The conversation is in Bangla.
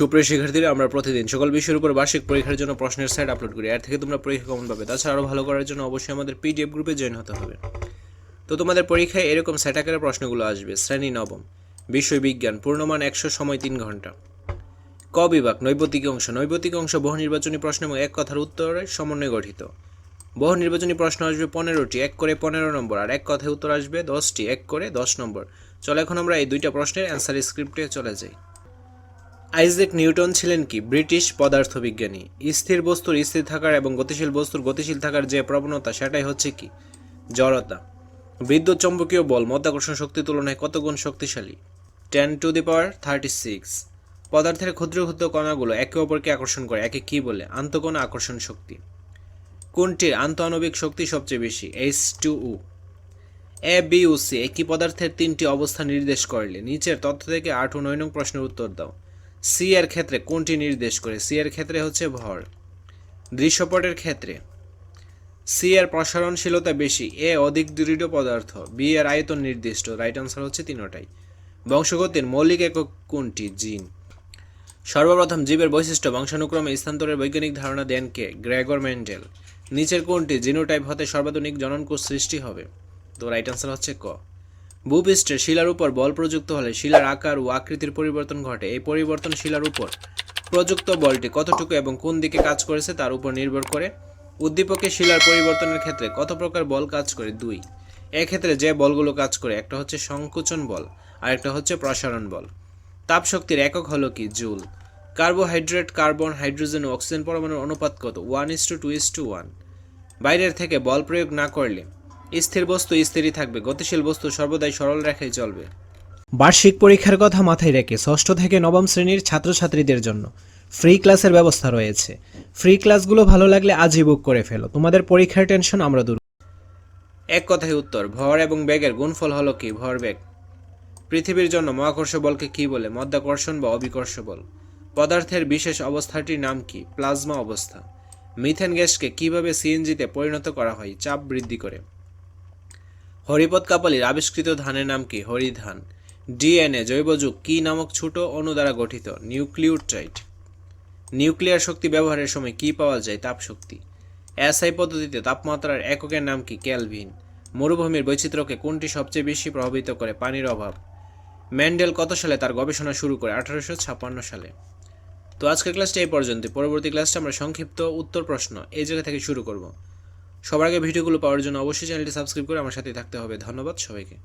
সুপ্রিয় শিক্ষার্থীরা, আমরা প্রতিদিন সকল বিষয়ের উপর বার্ষিক পরীক্ষার জন্য প্রশ্নের সাইট আপলোড করি। এর থেকে তোমরা পরীক্ষা কমন পাবে? তাছাড়া আরও ভালো করার জন্য অবশ্যই আমাদের পিডিএফ গ্রুপে জয়েন হতে হবে। তো তোমাদের পরীক্ষায় এরকম সেট আকারের প্রশ্নগুলো আসবে। শ্রেণি নবম বিষয় বিজ্ঞান পূর্ণমান একশো সময় তিন ঘণ্টা। ক বিভাগ নৈবতিক অংশ। নৈবতিক অংশ বহু নির্বাচনী প্রশ্ন এবং এক কথার উত্তরের সমন্বয়ে গঠিত। বহু নির্বাচনী প্রশ্ন আসবে পনেরোটি, এক করে পনেরো নম্বর, আর এক কথায় উত্তর আসবে দশটি, এক করে দশ নম্বর। চলো এখন আমরা এই দুইটা প্রশ্নের অ্যান্সার স্ক্রিপ্টে চলে যাই। আইজেক নিউটন ছিলেন কি? ব্রিটিশ পদার্থবিজ্ঞানী। স্থির বস্তুর স্থির থাকার এবং গতিশীল বস্তুর গতিশীল থাকার যে প্রবণতা, সেটাই হচ্ছে কি? জড়তা। বিদ্যুৎ চম্বকীয় বল মধ্যাকর্ষণ শক্তির তুলনায় কত গুণ শক্তিশালী? Ten to the power thirty six. পদার্থের ক্ষুদ্র ক্ষুদ্র কণাগুলো একে অপরকে আকর্ষণ করে। একে কি বলে? আন্তঃকণ আকর্ষণ শক্তি। কোনটির আন্তঃআণবিক শক্তি সবচেয়ে বেশি? H two O A B O C একই পদার্থের তিনটি অবস্থা নির্দেশ করলে। নিচের তথ্য থেকে আট ও নয় নং প্রশ্নের উত্তর দাও। সি এর ক্ষেত্রে কোনটি নির্দেশ করে? সি এর ক্ষেত্রে হচ্ছে ভর। দৃশ্যপটের ক্ষেত্রে। সি এর প্রসারণশীলতা বেশি। এ অধিক দৃঢ় পদার্থ। বি এর আয়তন নির্দিষ্ট। রাইট আনসার হচ্ছে তিনোটাই। বংশগতির মৌলিক একক কোনটি? জিন। সর্বপ্রথম জীবের বৈশিষ্ট্য বংশানুক্রমে স্থানান্তরের বৈজ্ঞানিক ধারণা দেন কে? Gregor Mendel. নিচের কোনটি? জিনোটাইপ হতে সর্বাধুনিক জননকোষ সৃষ্টি হবে। তো রাইট আনসার হচ্ছে ক। ভূপৃষ্ঠে শিলার উপর বল প্রযুক্ত হলে শিলার আকার ও আকৃতির পরিবর্তন ঘটে। এই পরিবর্তন শিলার উপর প্রযুক্ত বলটি কতটুকু এবং কোন দিকে কাজ করেছে তার উপর নির্ভর করে। উদ্দীপকে শিলার পরিবর্তনের ক্ষেত্রে কত প্রকার বল কাজ করে? দুই। এক্ষেত্রে যে বলগুলো কাজ করে, একটা হচ্ছে সংকোচন বল, আর একটা হচ্ছে প্রসারণ বল। তাপ শক্তির একক হলো কি? জুল। কার্বোহাইড্রেট, কার্বন, হাইড্রোজেন ও অক্সিজেন পরমাণুর অনুপাত কত? One is to two is to one. বাইরের থেকে বল প্রয়োগ না করলে স্থির বস্তু স্থিরই থাকবে গতিশীল বস্তু সর্বদাই সরল রেখায় চলবে। বার্ষিক পরীক্ষার কথা মাথায় রেখে ষষ্ঠ থেকে নবম শ্রেণির ছাত্রছাত্রীদের জন্য ফ্রি ক্লাসের ব্যবস্থা রয়েছে। ফ্রি ক্লাসগুলো ভালো লাগলে আজই বুক করে ফেলো। তোমাদের পরীক্ষার টেনশন আমরা দূর। এক কথায় উত্তর ভর এবং বেগের গুণফল হলো কি? ভর ভরবেগ পৃথিবীর জন্য মহাকর্ষ বলকে কি বলে? মধ্যাকর্ষণ বা অবিকর্ষ বল। পদার্থের বিশেষ অবস্থাটির নাম কি? প্লাজমা অবস্থা। মিথেন গ্যাসকে কীভাবে সিএনজিতে পরিণত করা হয়? চাপ বৃদ্ধি করে। হরিপদ কাপালির আবিষ্কৃত ধানের নাম কি? হরিধান। ডিএনএ জৈবযুগ কি নামক ছোট অণু দ্বারা গঠিত? নিউক্লিওটাইড। নিউক্লিয়ার শক্তি ব্যবহারের সময় কি পাওয়া যায়? তাপ শক্তি এসআই পদ্ধতিতে তাপমাত্রার এককের নাম কি? ক্যালভিন মরুভূমির বৈচিত্র্যকে কোনটি সবচেয়ে বেশি প্রভাবিত করে? পানির অভাব। ম্যান্ডেল কত সালে তার গবেষণা শুরু করে? আঠারোশো ছাপ্পান্ন সালে। তো আজকের ক্লাসটা এই পর্যন্ত পরবর্তী ক্লাসটা আমরা সংক্ষিপ্ত উত্তর প্রশ্ন এই জায়গা থেকে শুরু করব। সবার আগে ভিডিওগুলো পাওয়ার জন্য অবশ্যই চ্যানেলটি সাবস্ক্রাইব করে আমার সাথে থাকতে হবে। ধন্যবাদ সবাইকে।